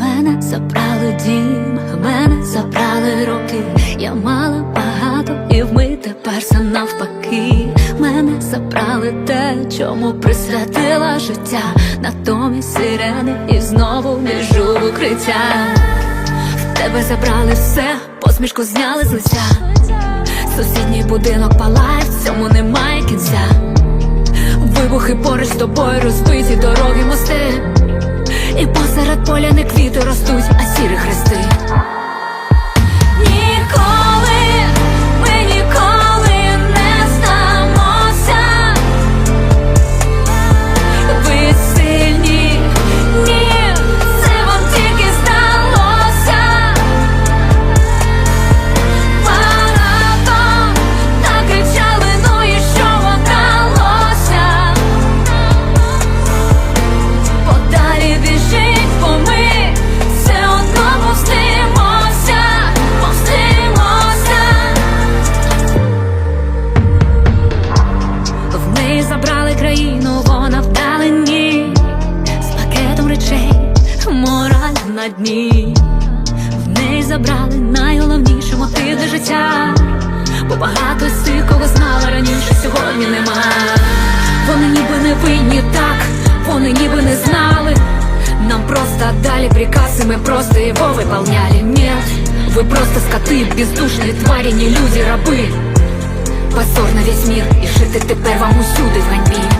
Мене забрали дім, мене забрали руки, я мала багато, і ми тепер все навпаки. Мене забрали те, чому присвятила життя, натомість сирени і знову біжу в укриття. Тебе забрали все, посмішку зняли з лиця. Сусідній будинок палає, в цьому немає кінця. Вибухи поруч з тобою розбиті дороги мости. І посеред поля не квіти ростуть, а сірі хрести. на дні. В неї забрали найголовніше мотиви життя. Бо багато з тих, кого знала раніше, сьогодні нема. Вони ніби не винні так, вони ніби не знали. Нам просто дали приказ, и мы просто его выполняли Нет, вы просто скоты, бездушные твари, не люди, рабы Позор на весь мир, і жити тепер вам усюди в ганьбі